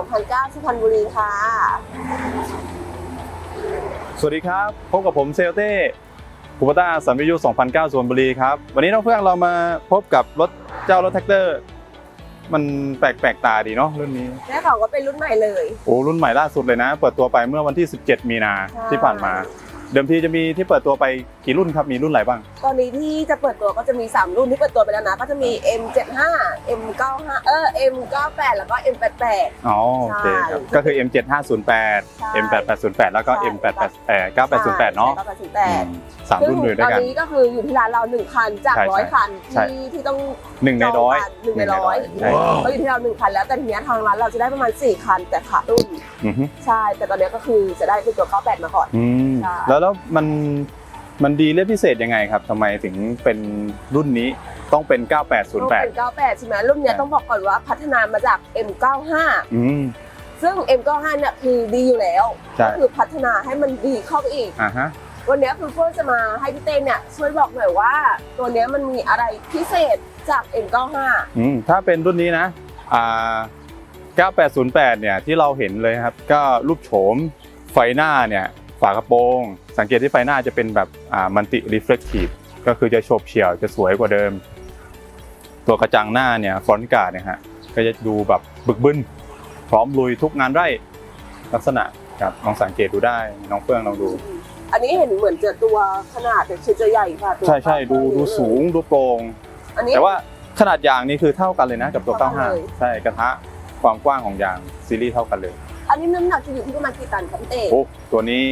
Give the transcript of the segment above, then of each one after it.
2009สุพรรณบุรีค่ะ สวัสดีครับ พบกับผมเซลเต้ภูปต้าสันวิทยุ2009สุพรรณบุรีครับ วันนี้น้องเพื่อนเรามาพบกับรถเจ้ารถแท็กเตอร์ มันแปลกๆตาดีเนาะรุ่นนี้ได้ข่าวว่าเป็นรุ่นใหม่เลย โอ้รุ่นใหม่ล่าสุดเลยนะ เปิดตัวไปเมื่อวันที่ 17 มีนาใช่ที่ผ่านมา เดิมทีจะมีที่เปิดตัวไปกี่รุ่นครับมีรุ่นอะไรบ้าง ตอนนี้ที่จะเปิดตัวก็จะมี 3 รุ่นที่เปิดตัวไปแล้วนะ ก็จะมี M75 M95 เออ M98 แล้วก็ M88 อ๋อโอเคครับใช่ก็คือ M7508 ใช่ M8808 แล้วก็ใช่ M88 เอ่อ9808 เนาะอืม98สามรุ่นเลยด้วยกัน ตอนนี้ก็คืออยู่ที่ร้านเรา1คันจากใช่ร้อยคันใช่ที่ที่ต้องหนึ่งในร้อยหนึ่งในร้อยใช่ก็อยู่ที่เราหนึ่งคันแล้วแต่ทีเนี้ยทางร้านเราจะได้ประมาณ4คันแต่ขาดรุ่นอือฮึใช่แต่ตอนเนี้ยก็คือจะได้คือตัว98มาก่อนอืมใช่แล้วแล้วมันมันดีและพิเศษยังไงครับทำไมถึงเป็นรุ่นนี้ต้องเป็นรุ่นเป็น 9808 98 ใช่ไหมรุ่นเนี้ยใช่ต้องบอกก่อนว่าพัฒนามาจาก M95 อืม ซึ่ง M95 เนี่ยคือดีอยู่แล้ว ใช่ ก็คือพัฒนาให้มันดีเข้าไปอีก อ่าฮะ วันเนี้ยคือเพื่อจะมาให้พี่เต้นเนี่ยช่วยบอกหน่อยว่า ตัวเนี้ยมันมีอะไรพิเศษจาก M95 อืมถ้าเป็นรุ่นนี้นะอ่า9808 เนี่ยที่เราเห็นเลยครับ ก็รูปโฉมไฟหน้าเนี่ย ฝากระโปรง สังเกตที่ไฟหน้าจะเป็นแบบอ่ามันติรีเฟล็กทีฟก็คือจะโฉบเฉี่ยวจะสวยกว่าเดิม ตัวกระจังหน้าเนี่ยฟรอนต์การ์ดเนี่ยฮะก็จะดูแบบบึกบึนพร้อมลุยทุกงานไร่ลักษณะครับลองสังเกตดูได้น้องเฟื่องลองดู อันนี้เห็นเหมือนจะตัวขนาดเนี่ยจะใหญ่ค่ะตัวใช่ใช่ดูดูสูงดูโปร่งอันนี้แต่ว่าขนาดยางนี่คือเท่ากันเลยนะกับตัวเท่ากันเลย95 ใช่กระทะความกว้างของยางซีรีส์เท่ากันเลย อันนี้น้ำหนักจะอยู่ที่ประมาณกี่ตันคะพี่เต้โอ้ตัวนี้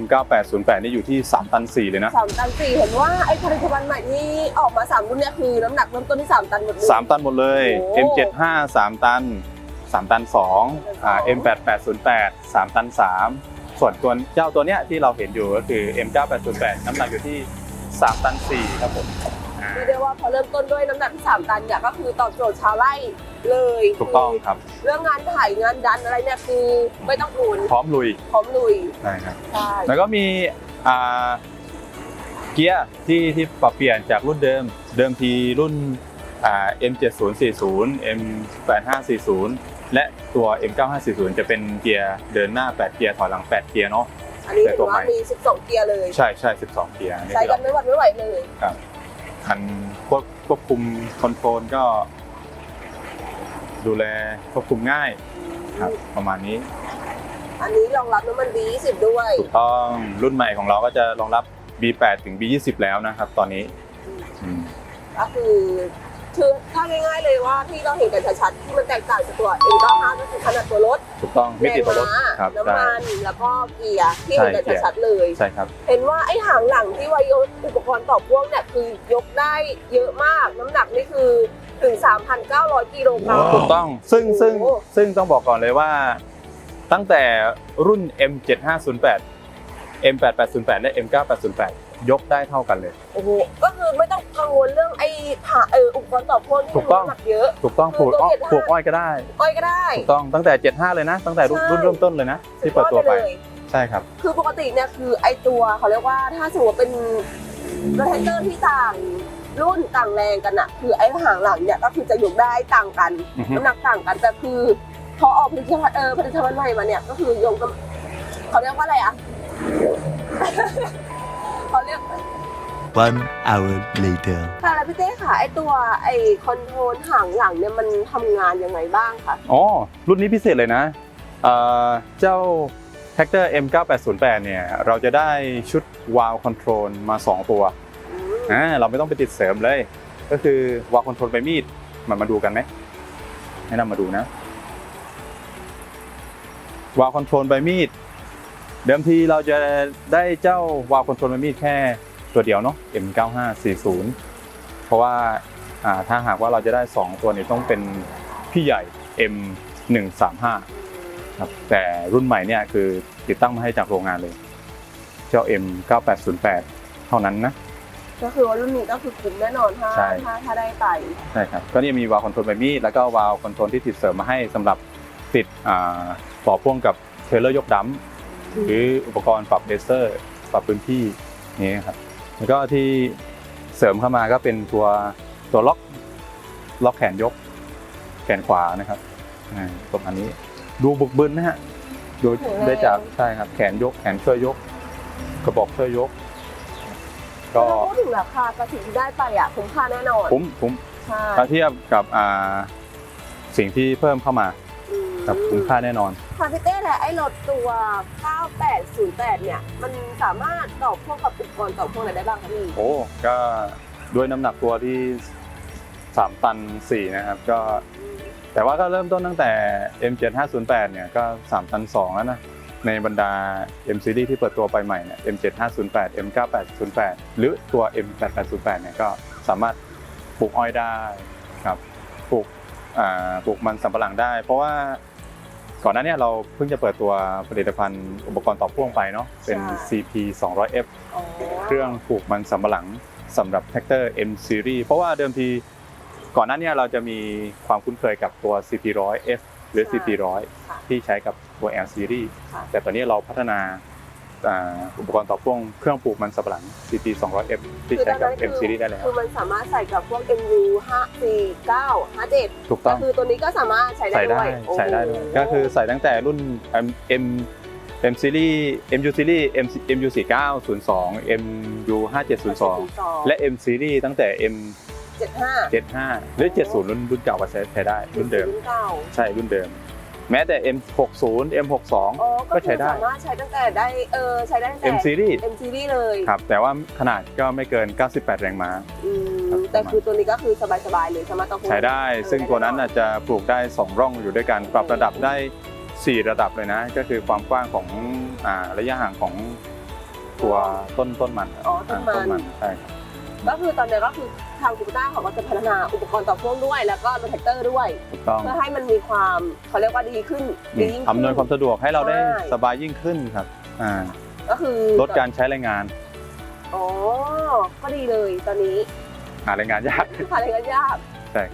M9808 นี่อยู่ที่ 3 ตัน 4 เลยนะ สามตันสี่เห็นว่าไอ้ผลิตภัณฑ์ใหม่ที่ออกมาสามรุ่นเนี่ยคือน้ำหนักเริ่มต้นที่สามตันหมดเลย 3 ตันหมดเลย โอ้ M75 3 ตัน 3 ตัน2อ่า M8808 3 ตัน 3 ส่วนตัวเจ้าตัวเนี้ยที่เราเห็นอยู่ก็คือ M9808 น้ำหนักอยู่ที่ 3 ตัน 4 ครับผมอ่า เรียกได้ว่าพอเริ่มต้นด้วยน้ำหนักที่สามตันเนี่ยก็คือตอบโจทย์ชาวไร่ เลยถูกต้องครับ เรื่องงานถ่ายงานดันอะไรเนี่ยคือไม่ต้องอุ่นพร้อมลุยพร้อมลุยใช่ครับใช่ แล้วก็มีอ่าเกียร์ที่ที่ปรับเปลี่ยนจากรุ่นเดิม เดิมทีรุ่นอ่า M7040 M8540 และตัว M9540 จะเป็นเกียร์เดินหน้า 8 เกียร์ถอยหลัง 8 เกียร์เนาะ อันนี้แต่เห็ตัวนใหม่ ว่ามี 12 เกียร์เลย ใช่ใช่12 เกียร์นี่ใช้ที่กัเรานไม่หวัดไม่ไหวเลยคันควบควบคุมคอนโทรลก็ ดูแลควบคุมง่ายครับประมาณนี้ อันนี้รองรับน้ำมัน B20 ด้วย ถูกต้องรุ่นใหม่ของเราก็จะรองรับ B8 ถึง B20 แล้วนะครับ ตอนนี้อืมก็คือคือถ้าง่ายๆเลยว่าที่เราเห็นกันชัดๆที่มันแตกต่างจากตัว M95 ก็คือขนาดตัวรถถูกต้องมิติตัวรถแรงม้าครับน้ำใช่ มันแล้วก็เกียร์ที่เห็นกันใช่เกียร์ ชัดๆเลย ใช่ครับ เห็นว่าไอ้หางหลังที่ไว้ยกอุปกรณ์ต่อพ่วงเนี่ยคือยกได้เยอะมาก น้ำหนักนี่คือ ถึง 3,900 กิโลกรัม ถูกต้อง ซึ่งโอ้โหซึ่งซึ่งต้องบอกก่อนเลยว่า ตั้งแต่รุ่น M7508 M8808 และ M9808 ยกได้เท่ากันเลย โอ้โห ก็คือไม่ต้องกังวลเรื่องไอ้ผ่าเอออุปกรณ์ต่อพ่วงที่ถูกต้อง น้ำหนักเยอะ ถูกต้องคืผูอกตัวอ้อย75ผูกอ้อยก็ได้อ้อยก็ได้ ถูกต้องตั้งแต่ 75 เลยนะ ตั้งแต่รุ่นใช่ รุ่นเริ่มต้นเลยนะ ที่เปิดตัวไป สุยอเลยใช่ครับ คือปกติเนี่ยคือไอตัวเขาเรียกว่าถ้าสมมติเป็นรถแท็กเตอร์ที่ต่าง รุ่นต่างแรงกันอะคือไอหางหลังเนี่ยก็คือจะยกได้ต่างกันอือฮึ น้ำหนักต่างกันแต่คือพอออกผลิตภัณฑ์เออผลิตภัณฑ์ใหม่มาเนี่ยก็คือยกกันเขาเรียกว่าอะไรอะ เขาเรียก One hour later. ค่ะแล้วพี่เต้ค่ะไอตัวไอคอนโทรลหางหลังเนี่ยมันทำงานยังไงบ้างคะอ๋อ รุ่นนี้พิเศษเลยนะเอ่อเจ้า Hector M9808 เนี่ย เราจะได้ชุด Valve Control มา 2 ตัว อ่าเราไม่ต้องไปติดเสริมเลย ก็คือ Valve Control ไปมีดมันมาดูกันไหมให้นำมาดูนะ Valve Control ไปมีดเดิมทีเราจะได้เจ้า Valve Control ไปมีดแค่ตัวเดียวเนาะ M9540 เพราะว่าอ่าถ้าหากว่าเราจะได้ 2 ตัวนี้ต้องเป็นพี่ใหญ่ M135 ครับแต่รุ่นใหม่เนี่ยคือติดตั้งมาให้จากโรงงานเลย เจ้า M9808 เท่านั้นนะ ก็คือว่ารุ่นนี้ก็คือคุ้มแน่นอนถ้าใช่ ถ้าถ้าได้ไป ใช่ครับก็นี่มีวาล์วคอนโทรลใบมีดแล้วก็วาล์วคอนโทรลที่ติดเสริมมาให้สำหรับติดอ่าต่อพ่วงกับเทรลเลอร์ยกดัมป์หรืออุปกรณ์ปรับเลเซอร์ ปรับพื้นที่นี่ครับแล้วก็ที่เสริมเข้ามาก็เป็นตัวตัวล็อกล็อกแขนยก แขนขวานะครับอ่าประมาณนี้ดูบึกบึนนะฮะดูแข็งแรงได้จากใช่ครับแขนยก แขนช่วยยก กระบอกช่วยยก ก็พูดถึงราคากระถิ่นที่ได้ไปอะคุ้มค่าแน่นอนคุ้มคุ้มใช่ถ้าเทียบกับอ่าสิ่งที่เพิ่มเข้ามาอืมกับคุ้มค่าแน่นอนค่ะพี่เต้แต่ไอ้รถตัว 9808 เนี่ย มันสามารถตอบพวกกับอุปกรณ์ตอบพวกอะไรได้บ้างคะพี่โอ้ก็ด้วยน้ำหนักตัวที่ 3 ตัน 4 นะครับก็ แต่ว่าก็เริ่มต้นตั้งแต่ M7508 เนี่ยก็ 3 ตัน 2 แล้วนะ ในบรรดา M Series ที่เปิดตัวไปใหม่เนี่ย M7508 M9808 หรือตัว M8808 เนี่ยก็สามารถปลูกอ้อยได้ครับปลูกอ่าปลูกมันสำปะหลังได้ เพราะว่าก่อนหน้าเนี้เราเพิ่งจะเปิดตัวผลิตภัณฑ์อุปกรณ์ต่อพ่วงไปเนาะเป็น CP 200F อ๋อเครื่องปลูกมันสำปะหลังสำหรับแท็กเตอร์ M Series เพราะว่าเดิมทีก่อนหน้าเนี้เราจะมีความคุ้นเคยกับตัว CP100F หรือ CP100 ค่ะ ที่ใช้กับตัว L Series ค่ะแต่ตอนนี้เราพัฒนาอ่าอุปกรณ์ต่อพ่วงเครื่องปลูกมันสำปะหลัง CP200F ที่ใช้กับ M Series ได้แล้วคือมันสามารถใส่กับพวก MU 549 57ถูกต้องก็คือตัวนี้ก็สามารถใช้ได้ใส่ด้ได้วยใส่ได้ด้วยก็คือใส่ตั้งแต่รุ่น M M M Series MU Series M MU 4902 MU 5702 และ M Series ตั้งแต่ M 75 75 หรือ 70 รุ่นรุ่นเก่าก็ใช้ใช้ได้รุ่นเดิมรุ่นเก่าใช่รุ่นเดิม แม้แต่ M60 M62 อ๋อก็ใช้ได้คือสามารถใช้ตั้งแต่ได้เออใช้ได้ตั้งแต่ M Series M Series เลยครับ แต่ว่าขนาดก็ไม่เกิน 98 แรงม้า อืมครับ แต่คือตัวนี้ก็คือสบายๆเลยสามารถต้องใช้ได้ ซึ่งตัวนั้นน่ะจะปลูกได้ 2 ร่องอยู่ด้วยกันปรับระดับได้ 4 ระดับเลยนะ ก็คือความกว้างของอ่าระยะห่างของตัวต้นต้นมันอ๋อต้นอ่ามัน ใช่ครับ ก็คือตอนนี้ก็คือทางคูปต้าเขาก็จะพัฒนาอุปกรณ์ต่อพ่วงด้วย แล้วก็รถแท็กเตอร์ด้วย ถูกต้องเพื่อให้มันมีความเขาเรียกว่าดีขึ้นดียิ่งขึ้น อำนวยความสะดวกให้เราได้ใช่ สบายยิ่งขึ้นครับอ่าก็คือลดการใช้แรงงานอ๋อก็ดีเลยตอนนี้หาแรงงานยากหาอะไรกันยากใช่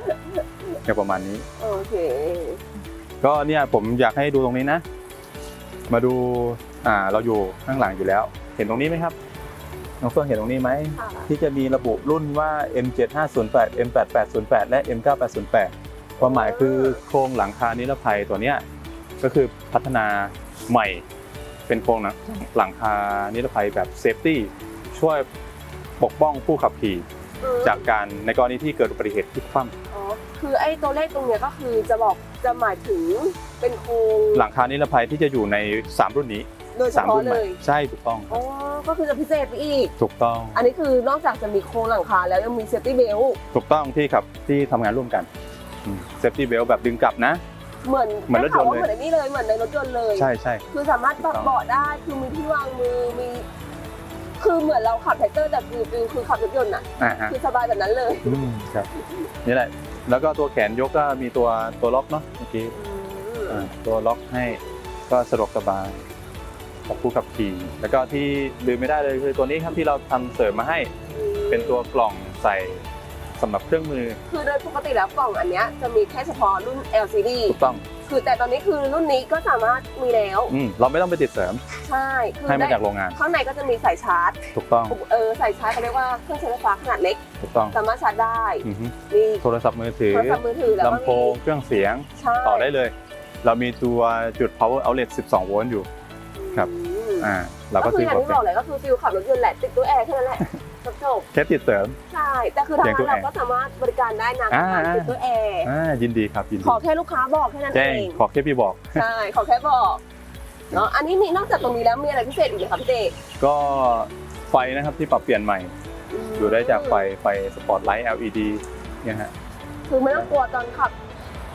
ก็ประมาณนี้ โอเค ก็เนี่ยผมอยากให้ดูตรงนี้นะ มาดูอ่าเราอยู่ข้างหลังอยู่แล้ว เห็นตรงนี้ไหมครับ น้องเฟื่องเห็นตรงนี้ไหมค่ะที่จะมีระบุรุ่นว่า M7508 M8808 และ M9808 ความหมายคือโครงหลังคานิรภัยตัวเนี้ยก็คือพัฒนาใหม่เป็นโครงหลังหลังคานิรภัยแบบเซฟตี้ช่วยปกป้องผู้ขับขี่อืมจากการในกรณีที่เกิดอุบัติเหตุพลิกคว่ำอ๋อคือไอ้ตัวเลขตรงเนี้ยก็คือจะบอกจะหมายถึงเป็นโครงหลังคานิรภัยที่จะอยู่ใน 3 รุ่นนี้ โดยเฉสามพาะรุ่นใหเลม่ยใช่ถูกต้องอ๋อก็คือจะพิเศษไปอีก ถูกต้องอันนี้คือนอกจากจะมีโครงหลังคาแล้วยังมีเซฟตี้เบลถูกต้องที่ขับที่ทำงานร่วมกันเซฟตี้เบลแบบดึงกลับนะ เหมือนเหมือนรถยนต์เลย ได้ข่าวว่าเหมือนไอ้นี่เลยเหมือนในรถยนต์เลย ใช่ใช่ คือสามารถปรับเบาะได้คือมีที่วางมือมี คือเหมือนเราขับแท็กเตอร์แต่คือฟิลคือขับรถยนต์อะ อ่าฮะคือสบายแบบนั้นเลยอืมครับนี่แหละ แล้วก็ตัวแขนยกก็มีตัวตัวล็อกเนาะเมื่อกี้อ่าตัวล็อกให้ก็สะดวกสบาย กับผู้ขับขี่ แล้วก็ที่ลืมไม่ได้เลยคือตัวนี้ครับที่เราทำเสริมมาให้เป็นตัวกล่องใส่สำหรับเครื่องมือคือโดยปกติแล้วกล่องอันเนี้ยจะมีแค่เฉพาะรุ่น LCD ถูกต้อง คือแต่ตอนนี้คือรุ่นนี้ก็สามารถมีแล้ว อืมเราไม่ต้องไปติดเสริมใช่คือให้มาได้จากโรงงาน ข้างในก็จะมีสายชาร์จถูกต้อง เออสายชาร์จเขาเรียกว่าเครื่องใช้ไฟฟ้าขนาดเล็ก ถูกต้องสามารถชาร์จได้อือฮึมีโทรศัพท์มือถือโทรศัพท์มือถือแล้วก็ลำโพมีงเครื่องเสียงใช่ต่อได้เลย เรามีตัวจุด power outlet 12 โวลต์อยู่ ครับอืมอ่า เราก็ก็คือซื้ออย่างที่บอกเลยก็คือฟิลขับรถยนต์แหละติดตัวแอร์แค่นั้นแหละจบจบแค่ติดเสริม ๆใช่ แต่คือทางอย่างตัวร้านเราแอร์ก็สามารถบริการได้นะอ่าการติดตัวแอร์อ่ายินดีครับยินดีขอแค่ลูกค้าบอกแค่นั้นแจ้เองงขอแค่พี่บอก ใช่ขอแค่บอกเนาะอันนี้มีนอกจากตรงนี้แล้วมีอะไรพิเศษอีกไหมคะพี่เจก็ไฟนะครับที่ปรับเปลี่ยนใหม่ดูได้จากไฟไฟสปอตไลท์ LED เนี่ยฮะคือไม่ต้องกลัวตอนขับ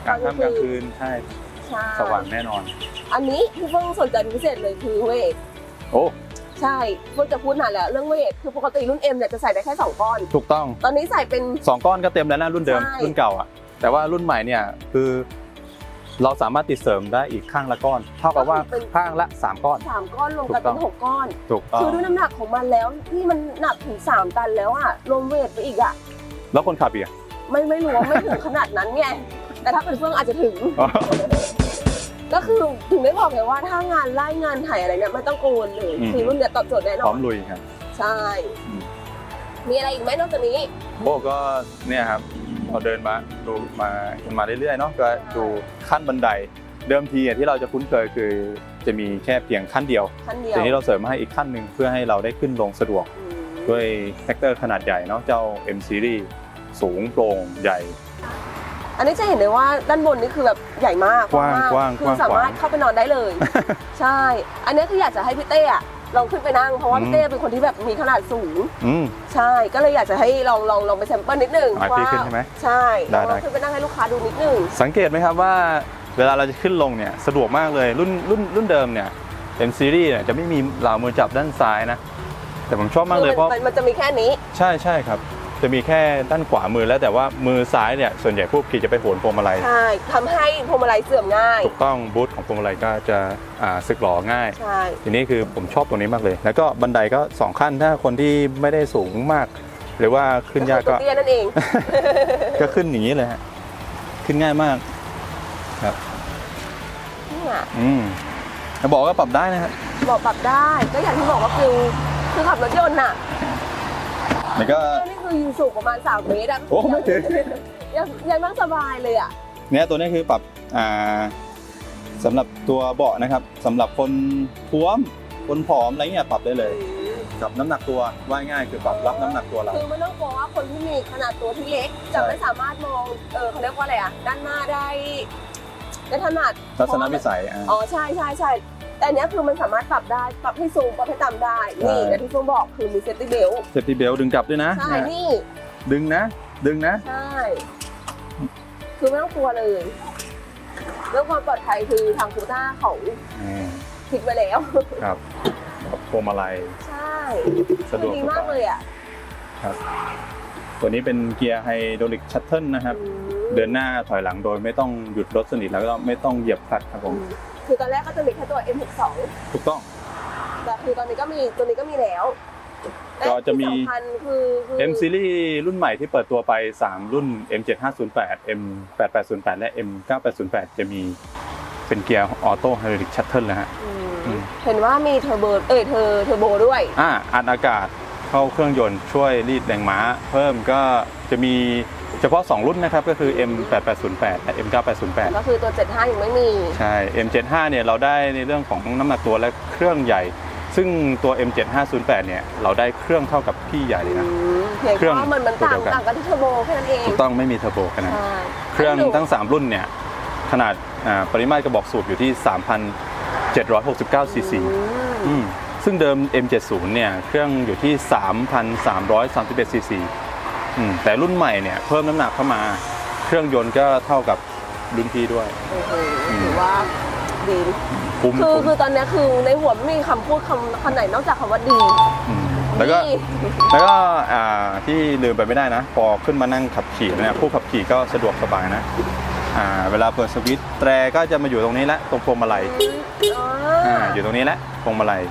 กลางค่ำกลางคืนใช่ ใช่สว่างแน่นอน อันนี้ที่เพิ่งสนใจเป็นพิเศษเลยคือเวทโอ้ใช่เพิ่งจะพูดนานแล้วเรื่องเวทคือปกติรุ่น M เนี่ยจะใส่ได้แค่สองก้อน ถูกต้องตอนนี้ใส่เป็น2ก้อนก็เต็มแล้วนะรุ่นเดิมใช่ รุ่นเก่าอะแต่ว่ารุ่นใหม่เนี่ยคือ เราสามารถติดเสริมได้อีกข้างละก้อน เท่ากับว่าข้างละ3ก้อน สามก้อนรวมกันถูกต้เป็องนหกก้อน ถูกต้องคือด้วยน้ำหนักของมันแล้วที่มันหนักถึง3ตันแล้วอะรวมเวทไปอีกอะแล้วคนขับอีกอะไม่ไม่รู้ว่าไม่ถึงขนาดนั้นไงแต่ถ้าเป็นเฟื่องอาจจะถึงอ๋อ ก็คือถึงได้บอกเลยว่าถ้างานไล่งานถ่ายอะไรเนี่ยไม่ต้องกังวลเลยอืม คือรุ่นเนี้ยตอบโจทย์แน่นพร้ออนมลุยครับ ใช่ อืม มีอะไรอีกไหมนอกจากนี้โอ้ก็เนี่ยครับเราเดินมาดูมามาเรื่อยๆเนาะก็ดูขั้นบันได เดิมทีอะที่เราจะคุ้นเคยคือจะมีแค่เพียงขั้นเดียวขั้นเดียวทีนี้เราเสริมมาให้อีกขั้นหนึ่งเพื่อให้เราได้ขึ้นลงสะดวก อืมด้วยแท็กเตอร์ขนาดใหญ่เนาะเจ้า M Series สูงโปร่งใหญ่ อันนี้จะเห็นเลยว่าด้านบนนี่คือแบบใหญ่มากกว้างมกว้างคืกว้าองสามารถเข้าไปนอนได้เลย ใช่ อันนี้คืออยากจะให้พี่เต้อะลองขึ้นไปนั่งเพราะว่าอืม พี่เต้เป็นคนที่แบบมีขนาดสูง อืม ใช่ ก็เลยอยากจะให้ลองลองลองไปแซมเปิลนิดนึงอะพี่ขึ้นใช่ไหมใช่ได้ลองได้ ขึ้นไปนั่งให้ลูกค้าดูนิดนึง สังเกตไหมครับว่าเวลาเราจะขึ้นลงเนี่ยสะดวกมากเลยรุ่นรุ่นรุ่นเดิมเนี่ย M Series เนี่ยจะไม่มีเหล่ามือจับด้านซ้ายนะ แต่ผมชอบมากเลยเพราะมันมันจะมีแค่นี้ ใช่ใช่ครับ จะมีแค่ด้านขวามือแล้วแต่ว่ามือซ้ายเนี่ยส่วนใหญ่ผู้ขี่จะไปโหนพวงมาลัยใช่ทำให้พวงมาลัยเสื่อมง่าย ถูกต้องบูธของพวงมาลัยก็จะอ่าสึกหลอง่าย ใช่ ทีนี้คือผมชอบตรงนี้มากเลย แล้วก็บันไดก็สองขั้นถ้าคนที่ไม่ได้สูงมาก หรือว่าขึ้นยากก็ก็คือตัวเตี้ยนั่นเอง ก็ขึ้นอย่างนี้เลยฮะขึ้นง่ายมากครับเนี่ยอืมแล้วบอกว่าปรับได้นะฮะบอกปรับได้ ก็อย่างที่บอกว่าคือคือขับรถยนต์น่ะแล้วก็ นี่คือ ยืนสูงประมาณ3เมตรอะโอ้ไม่ถึง ยังยังนั่งสบายเลยอะเนี่ยตัวนี้คือปรับอ่าสำหรับตัวเบาะนะครับสำหรับคนท้วมคนผอมอะไรเงี้ยปรับได้เลยกับน้ำหนักตัวว่ายง่ายคือปรับรับน้ำหนักตัวเรา คือไม่ต้องกลัวว่าคนที่มีขนาดตัวที่เล็กจะไม่สามารถมองเออเขาเรียกว่าอะไรอะด้านหน้าได้ได้ถนัดทัศนวิสัยอะอ๋อใช่ใช่ใช่ แต่อันเนี้ยคือมันสามารถปรับได้ ปรับให้สูง ปรับให้ต่ำได้ใช่นี่และที่เฟิร์มบอกคือมีเซฟตี้เบลเซฟตี้เบลดึงกลับด้วยนะใช่ เนี่ยนี่ ดึงนะ ดึงนะ ใช่ คือไม่ต้องกลัวเลย เรื่องความปลอดภัยคือทางคูต้าเขาอืมคิดไว้แล้ว ครับพวงมาลัย ใช่สะดวก คือดีสบายมากเลยอะครับตัวนี้เป็นเกียร์ไฮดรอลิกชัตเทิลนะครับ อืมเดินหน้าถอยหลังโดยไม่ต้องหยุดรถสนิทแล้วก็ไม่ต้องเหยียบคลัตช์ครับผม คือตอนแรกก็จะมีแค่ตัว M62 ถูกต้อง แต่คือตอนนี้ก็มีตัวนี้ก็มีแล้วก็จะมีและที่สำคัญคือคือ M Series รุ่นใหม่ที่เปิดตัวไป 3 รุ่น M7508 M8808 และ M9808 จะมีเป็นเกียร์ออโต้ไฮดรอลิกชัตเทิลนะฮะอืมอืมเห็นว่ามีเทอร์โบเอ้ยเทอร์เทอร์โบด้วยอ่าอัดอากาศเข้าเครื่องยนต์ช่วยรีดแรงม้า เพิ่มก็จะมี เฉพาะ 2 รุ่นนะครับก็คือ M8808 และ M9808 ก็คือตัว 75 ยังไม่มี ใช่ M75 เนี่ยเราได้ในเรื่องของน้ำหนักตัวและเครื่องใหญ่ ซึ่งตัว M7508 เนี่ยเราได้เครื่องเท่ากับพี่ใหญ่เลยนะอืมเพียงเครื่องแค่ว่ามันมันตัวต่าเดีงยวกันต่างกันที่เทอร์โบแค่นั้นเองถูกต้องไม่มีเทอร์โบขนาดนั้นใช่เครื่องให้ดูทั้ง 3 รุ่นเนี่ยขนาดอ่าปริมาตรกระบอกสูบอยู่ที่ 3,769ซีซีอืมอืมซึ่งเดิม M70 เนี่ยเครื่องอยู่ที่ 3,331ซีซีอืม แต่รุ่นใหม่เนี่ยเพิ่มน้ำหนักเข้ามา เครื่องยนต์ก็เท่ากับรุ่นพี่ด้วย โอ้โหถือว่าดีคุ้มคือคุ้มคือตอนเนี้ยคือในหัวไม่มีคำพูดคำคำไหนนอกจากคำว่าดีมแล้วก็ ดีแล้วก็อ่าที่ลืมไปไม่ได้นะ พอขึ้นมานั่งขับขี่แล้วเนี่ยผู้ขับขี่ก็สะดวกสบายนะอ่าเวลาเปิดสวิตช์แตรก็จะมาอยู่ตรงนี้แหละตรงพวงมาลัยอ๋ออ่าอยู่ตรงนี้แหละพวงมาลัย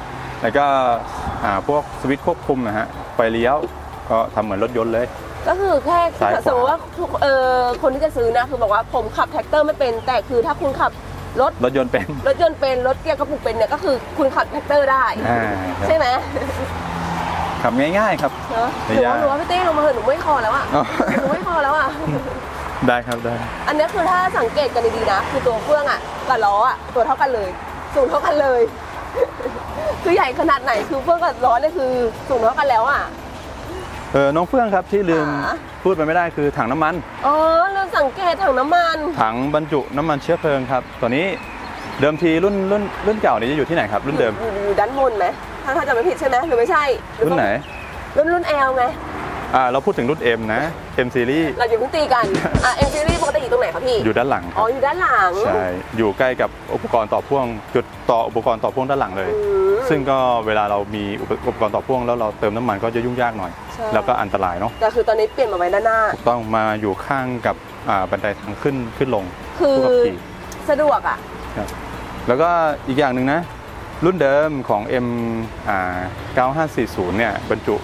แล้วก็อ่าพวกสวิตช์ควบคุมนะฮะไฟเลี้ยวก็ทำเหมือนรถยนต์เลย ก็คือแค่ซ้ายขวา สมมติว่าทุกเออคนที่จะซื้อนะคือบอกว่าผมขับแท็กเตอร์ไม่เป็น แต่คือถ้าคุณขับรถรถยนต์เป็นรถยนต์เป็นรถเกียร์กระปุกเป็นเนี่ยก็คือคุณขับแท็กเตอร์ได้ อ่าครับใช่ไหมขับง่ายๆครับ เนอะไม่หนูยาก ว่าหนูว่าพี่เต้ลงมาเถอะหนูไม่คอแล้วอะอ๋อหนูไม่คอแล้วอะ ได้ครับได้ อันเนี้ยคือถ้าสังเกตกันดีๆนะ คือตัวเครื่องอะกับล้ออะตัวเท่ากันเลย สูงเท่ากันเลย คือใหญ่ขนาดไหนคือเครื่องกับล้อเนี่ยคือสูงเท่ากันแล้วอะ เออน้องเฟื่องครับที่ลืมค่ะ พูดไปไม่ได้คือถังน้ำมัน อ๋อเราสังเกตถังน้ำมัน ถังบรรจุน้ำมันเชื้อเพลิงครับ ตัวนี้เดิมทีรุ่นรุ่นรุ่นเก่าเนี่ยจะอยู่ที่ไหนครับรุ่นเดิม อยู่อยู่ด้านบนไหมถ้าถ้าจะไม่ผิดใช่ไหมหรือไม่ใช่รุ่นไหน รุ่นรุ่น L ไง อ่าเราพูดถึงรุ่น M นะ M series เราอยู่าเพิ่งตีกันอะ M series ปกติอยู่ตรงไหนคะพี่ อยู่ด้านหลังคอ๋รัอบอยู่ด้านหลัง ใช่ อยู่ใกล้กับอุปกรณ์ต่อพ่วง จุดต่ออุปกรณ์ต่อพ่วงด้านหลังเลย อืมซึ่งก็เวลาเรามีอุปอุปกรณ์ต่อพ่วงแล้วเราเติมน้ำมันก็จะยุ่งยากหน่อย ใช่ แล้วก็อันตรายเนาะแต่คือตอนนี้เปลี่ยนมาไว้ด้านหน้าถูกต้องมาอยู่ข้างกับอ่าบันไดทางขึ้นขึ้นลงคือผู้ขับขี่ สะดวกอะแล้วก็อีกอย่างหนึ่งนะ รุ่นเดิมของ M อ่า9540 เนี่ยบรรจุ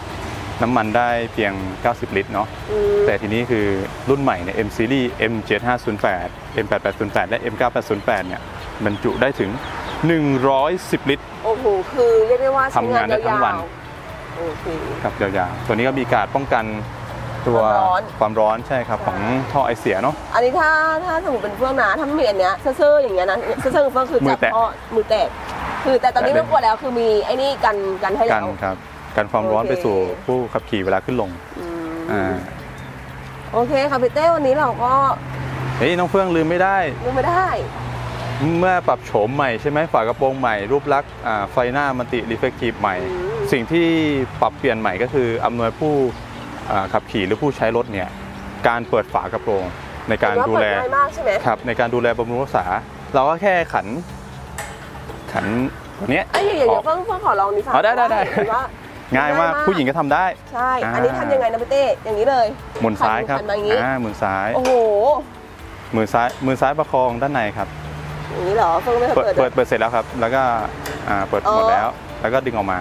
น้ำมันได้เพียง 90 ลิตรเนาะอืมแต่ทีนี้คือรุ่นใหม่เนี่ย M Series M7508 M8808 และ M9808 เนี่ยบรรจุได้ถึง 110 ลิตรโอ้โหคือเรียกได้ว่าใช้ทำงานได้ทั้งวันยาวๆโอเคครับยาวๆตัวนี้ก็มีการป้องกันตัวความร้อนความร้อนใช่ครับของท่อไอเสียเนาะอันนี้ถ้าถ้าสมมติเป็นเฟื่องนะถ้าไม่มีอันเนี้ยเซ่อๆอย่างเงี้ยนะเซ่อๆเฟื่องคือมืจัอบแตะพ่อมือแตกคือแต่ตอนนี้แต่เป็ไม่นกลัวแล้วคือมีไอ้นี่กันกันให้กัแล้นวครับ กันความร้อนโอเคไปสู่ผู้ขับขี่เวลาขึ้นลงอืมอ่าโอเคค่ะพี่เต้วันนี้เราก็เฮ้ยน้องเฟื่องลืมไม่ได้ดูไม่ได้ เมื่อปรับโฉมใหม่ใช่ไหมฝากระโปรงใหม่รูปลักษณ์อ่าไฟหน้ามันติรีเฟกทีฟใหม่อืมสิ่งที่ปรับเปลี่ยนใหม่ก็คืออำนวยผู้อ่าขับขี่หรือผู้ใช้รถเนี่ยการเปิดฝากระโปรงในการเห็นว่ดูแลเปิง่ายมากใช่ไหมครับในการดูแลบำรุงรักษา เราก็แค่ขันขันตัวเนี้ยไอ้ยอย่างอเงี้อยกเพิ่งเพิ่งขอลองดีฟ้าอ๋อได้ได้ได้เห็นว่า ง่ายมากง่ายมากผู้หญิงก็ทำได้ ใช่อ่าอันนี้ทำยังไงนะพี่เต้ อย่างนี้เลยหมุนซ้ายครับขันมาอย่างนี้อ่าหมุนซ้าย โอ้โหมือซ้ายมือซ้ายประคองด้านในครับอย่างนี้เหรอเพิ่งไม่เคยเปิดเปิดเปิดเปิดเสร็จแล้วครับ แล้วก็อ่าเปิดอ๋อหมดแล้ว แล้วก็ดึงออกมา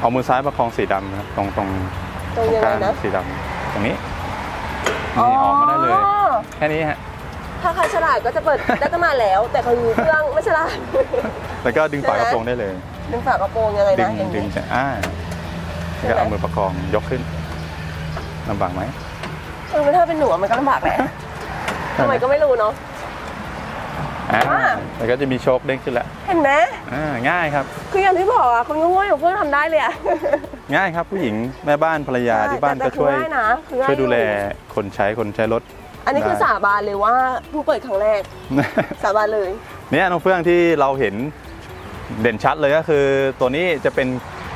เอามือซ้ายประคองสีดำครับตรงตรงตรงตรงยังกไงลางนะสีดำตรงนี้นี่ออกมาได้เลยอ๋อแค่นี้ฮะถ้าใครฉลาดก็จะเปิดได้ตั้งนานแล้ว แต่คือเครื่องไม่ฉลาดแล้วก็ดึงฝากระโปรงได้เลย ดึงฝากระโปรงยังไงดึนะงอย่างดึงนี้ จะอ่าแล้วก็เอามือประคองยกขึ้นลำบากไหมเออถ้าเป็นหนูอะมันก็ลำบากแหละทำไมก็ไม่รู้เนาะ อ่าอ่า แล้วก็จะมีโชคเด้งขึ้นแล้วเห็นไหมอ่าง่ายครับ คืออย่างที่บอกอะคนง่ายๆของเพื่อนทำได้เลยอะง่ายครับผู้หญิงแม่บ้านภรรยาที่บ้านแต่ก็ช่วยแต่คือง่ายนะคือง่าช่วยดูแลอคนใช้คนใช้รถ อันนี้คือได้ สาบานเลยว่าเพิ่งเปิดครั้งแรก สาบานเลย เนี่ยน้องเฟื่องที่เราเห็น เด่นชัดเลยก็คือตัวนี้จะเป็น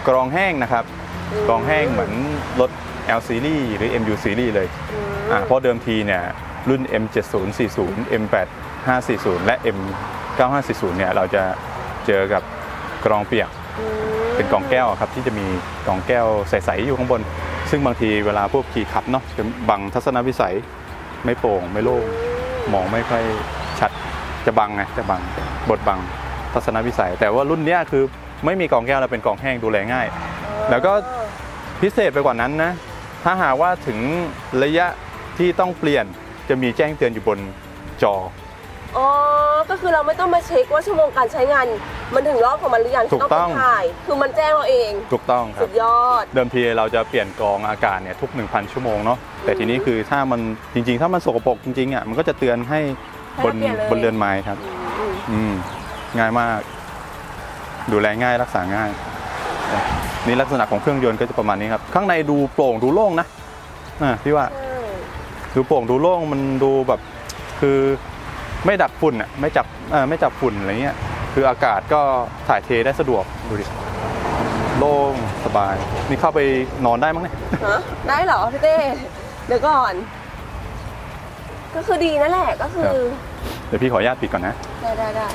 กรองแห้งนะครับอืมกรองแห้งเหมือนรถ L series หรือ MU series เลยอืมอ่าเพราะเดิมทีเนี่ยรุ่น M7040 M8540 และ M9540 เนี่ยเราจะเจอกับกรองเปียกอืมเป็นกรองแก้วอะครับที่จะมีกรองแก้วใสๆอยู่ข้างบน ซึ่งบางทีเวลาพวกขี่ขับเนาะจะบังทัศนวิสัยไม่โปร่งไม่โล่งมองไม่ค่อยชัดจะบังไงจะบังบดบัง ทัศนวิสัย แต่ว่ารุ่นเนี้ยคือไม่มีกรองแก้วแล้วเป็นกรองแห้งดูแลง่าย แล้วก็พิเศษไปกว่านั้นนะ ถ้าหากว่าถึงระยะที่ต้องเปลี่ยนจะมีแจ้งเตือนอยู่บนจอ อ๋อ ก็คือเราไม่ต้องมาเช็คว่าชั่วโมงการใช้งาน มันถึงรอบของมันหรือยังถูกต้อง ไปถ่าย คือมันแจ้งเราเอง ถูกต้องครัสุบดยอด เดิมทีเราจะเปลี่ยนกรองอากาศเนี่ยทุก 1,000 ชั่วโมงเนาะแต่ทีนี้คือถ้ามันจริง ๆ ถ้ามันสกปรกจริงๆอะมันก็จะเตือนให้ให้บเรานเปลี่ยนเลย บนเรือนไม้ครับอืมอืม ง่ายมาก ดูแลง่ายรักษาง่าย นี่ลักษณะของเครื่องยนต์ก็จะประมาณนี้ครับ ข้างในดูโปร่งดูโล่งนะอ่าพี่ว่าใช่ดูโปร่งดูโล่งมันดูแบบคือไม่ดักฝุ่นอะไม่จับเอ่อไม่จับฝุ่นอะไรเงี้ยคืออากาศก็ถ่ายเทได้สะดวกดูดิโล่งสบาย นี่เข้าไปนอนได้มั้งเนี่ยฮะได้เหรอพี่เต้เดี๋ยวก่อน ก็คือดีนั่นแหละก็คือ เดี๋ยวพี่ขออนุญาตปิดก่อนนะ ได้ได้ได้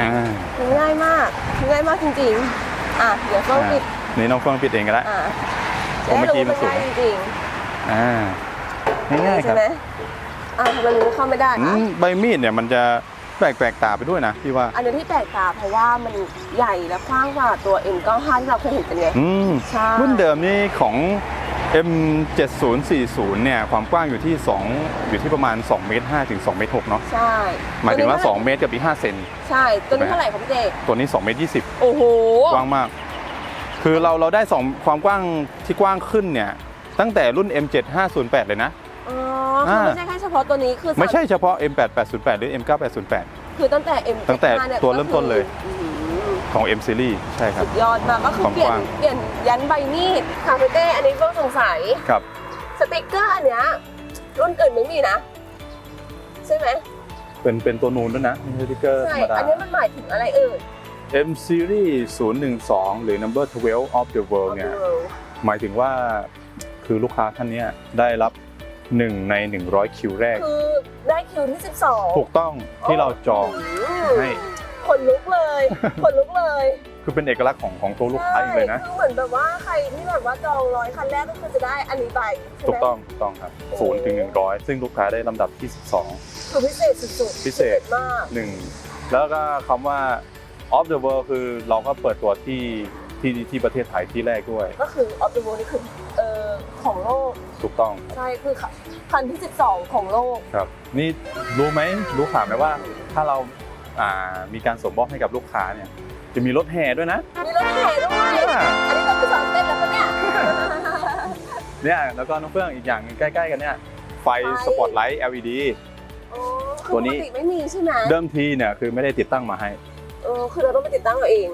อ่าคือง่ายมากคือง่ายมากจริงๆ อะเดี๋ยวต้องปิดนี่น้องเฟื่องปิดเองก็ได้อะโอ้เมื่อกี้มันสูงได้รู้ว่าง่ายจริงอ่าๆง่ายๆคใช่รับไหมอะทำไมมันเข้าไม่ได้อืคะมใบมีดเนี่ยมันจะแปลกแปลกตาไปด้วยนะพี่ว่า อันนี้ที่แปลกตาเพราะว่ามันใหญ่และกว้างกว่าตัว M95 ที่เราเคยเห็นกันไงอืมใช่รุ่นเดิมนี่ของ M7040 เนี่ยความกว้างอยู่ที่ 2 อยู่ที่ประมาณ2เมตร5ถึง2เมตร6เนาะใช่หมายถึงว่าตัวนี้2เมตรกับอีก5เซนใช่ตัวนี้เท่าไหร่ครับพี่เจตัวนี้2เมตร20 โอ้โหกว้างมาก คือเราเราได้ 2 ความกว้างที่กว้างขึ้นเนี่ยตั้งแต่รุ่น M7508 เลยนะอ๋อคือไม่ใช่แค่เฉพาะตัวนี้คือไม่ใช่เฉพาะ M8808 หรือ M9808 คือตั้งแต่ M ตั้งแต่ตัวเริ่มต้นเลยอื้อหือ ของ M Series ใช่ครับสุดยอดมากก็คือความเปลี่ยกนว้าง เปลี่ยนยันใบมีดค่ะพี่เต้อันนี้ก็สงสัย ครับ สติกเกอร์อันเนี้ยรุ่นอื่นไม่มีนะ ใช่ไหมเป็นเป็นตัวนูนด้วยนะไม่ใช่สติ๊กเกอร์ธรใช่ รมดา อันนี้มันหมายถึงอะไรเอ่ย M Series 012 หรือ Number 12 of the World เนี่ย หมายถึงว่าคือลูกค้าท่านเนี้ยได้รับ 1 ใน 100 คิวแรก คือได้คิวที่ 12ถูกต้องที่เราจองมให้ ขนลุกเลยขนลุกเลยคือเป็นเอกลักษณ์ของของตัวลูกค้าอีกเลยนะใช่คือเหมือนแบบว่าใครที่แบบว่าจองร้อยคันแรกก็คือจะได้อันนี้ไปใช่ไหมถูกต้องถูกต้องครับศูนย์ถึงหนึ่งร้อยซึ่งลูกค้าได้ลำดับที่คือพิเศษสุดๆพิเศษมาก12 1แล้วก็คำว่า of the world คือเราก็เปิดตัวที่ที่ที่ประเทศไทยที่แรกด้วย ก็คือออฟเดอะโวนี่คือเอ่อของโลกถูกต้องใช่คือคันที่ 12 ของโลกครับนี่รู้ไหมรู้ข่าวไหมว่าถ้าเราอ่า มีการส่งมอบให้กับลูกค้าเนี่ยจะมีรถแห่ด้วยนะมีรถแห่ด้วยอ่าอันนี้ต้องไปสอนเต้เนี่ยแล้วก็น้องเฟื่องอีกอย่างหนึ่งใกล้ๆกันเนี่ยไฟไฟสปอตไลท์ LED อ๋อคือตัวปนี้กติไม่มีใช่ไหมเดิมทีเนี่ยคือไม่ได้ติดตั้งมาให้เออคือเราต้องไปติดตั้งเอาเอง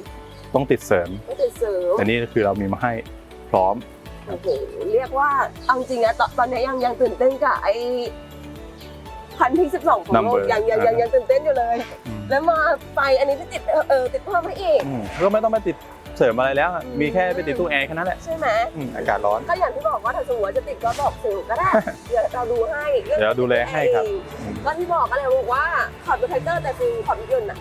ต้องติดเสริมไม่ติดเสริมแต่นี่คือเรามีมาให้พร้อมโอ้โหเรียกว่าเอาจริงนะตอนตอนนี้ยังยังตื่นเต้นกับไอ้พันที่สิบสองของโลก Number ยังยังยังยังตื่นเต้นอยู่เลยอืม แล้วมาไฟอันนี้ที่ติดเออเออติดเพิ่มให้อีก อืมก็ไม่ต้องไปติดเสริมอะไรแล้วอะอืม มีแค่ไปติดตู้แอร์แค่นั้นแหละใช่ไหมอืมอากาศร้อน ก็อย่างที่บอกว่าถ้าสมมติว่าจะติดก็บอกสื่อก็ได้เดี๋ยวเราดูให้เดี๋ยวเราดูแลให้ครับเองอืมก็ที่บอกก็เลยบอกว่าขับรถไทเตอร์แต่คือขับรถยนต์น่ะ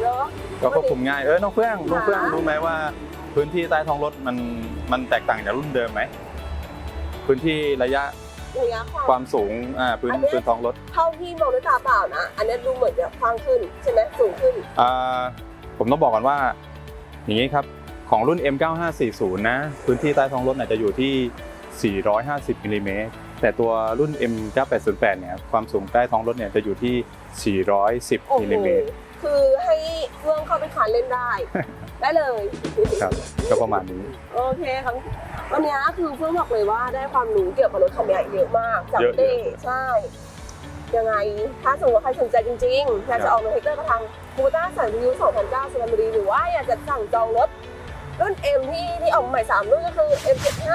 เนาะ ก็ควบคุมง่าย เออ น้องเฟื่องน้องเฟื่องค่ะ รู้ไหมว่า พื้นที่ใต้ท้องรถมันมันแตกต่างจากรุ่นเดิมไหม พื้นที่ระยะ ระยะความความสูงอ่าพื้นอันเนี้ยพื้นท้องรถเท่าที่มองด้วยตาเปล่านะ อันนี้ดูเหมือนจะกว้างขึ้นใช่ไหมสูงขึ้น อ่าผมต้องบอกก่อนว่า อย่างนี้ครับ ของรุ่น M9540 นะพื้นที่ใต้ท้องรถเนี่ยจะอยู่ที่ 450มิลลิเมตรแต่ตัวรุ่น M9808 เนี่ยความสูงใต้ท้องรถเนี่ยจะอยู่ที่ โอ้410มิลโหลิเมตรคือให้เฟื่องเข้าไปคานเล่นได้ ได้เลย ครับก็ประมาณนี้ โอเคครับ วันนี้คือเฟื่องบอกเลยว่าได้ความรู้เกี่ยวกับรถคันนี้เยอะมากจากเยอะเต้เยอะใช่ ยังไงถ้าสมมติว่าใครสนใจจริงๆอยากครัจะบออกรถเทคเตอร์กระทางคูต้าสันวิว2009สุพรรณบุรีหรือว่าอยากจะสั่งจองรถรุ่น M ที่ที่ออกมาใหม่ 3 รุ่นก็คือ M75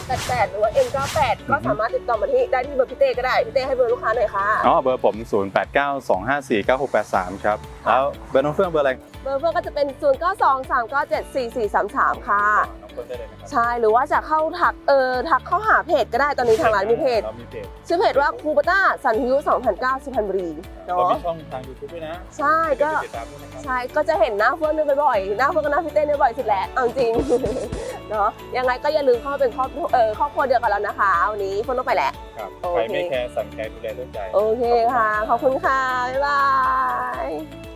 M88 หรือว่า M98 ก็สามารถติดต่อมาที่ได้ที่เบอร์พี่เต้ก็ได้ พี่เต้ให้เบอร์ลูกค้าหน่อยค่ะ อ๋อ เบอร์ผม 0892549683 ครับ แล้วเบอร์น้องเฟื่องเบอร์อะไร เบอร์เพื่อนก็จะเป็น 0 9 2 3 9 7 4 4 3 3 ค่ะน้องเฟื่องได้เลยนะครับใช่หรือว่าจะเข้าทักเออทักเข้าหาเพจก็ได้ตอนนี้ทางร้านมีเพจเรามีเพจชื่อเพจว่าคูปต้าสันฮิว2009สุพรรณบุรีเราเนาะมีช่องทาง YouTube ด้วยนะใช่ก็ติดตามด้วยนะครับใช่ก็จะเห็นหน้าเฟื่องเนี่ยบ่อยๆหน้าเฟื่องกับหน้าพี่เต้เนี่ยบ่อยสุดแหละเอาจริงเนาะยังไงก็อย่าลืมเข้ามาเป็นครอบครัวเออครอบครัวเดียวกันแล้วนะคะวันนี้เฟื่องต้องไปแหละครับโอเคใครไม่แคร์สั่นแคร์ดูแลเรื่องใจโอเคค่ะขอบคุณค่ะบ๊ายบาย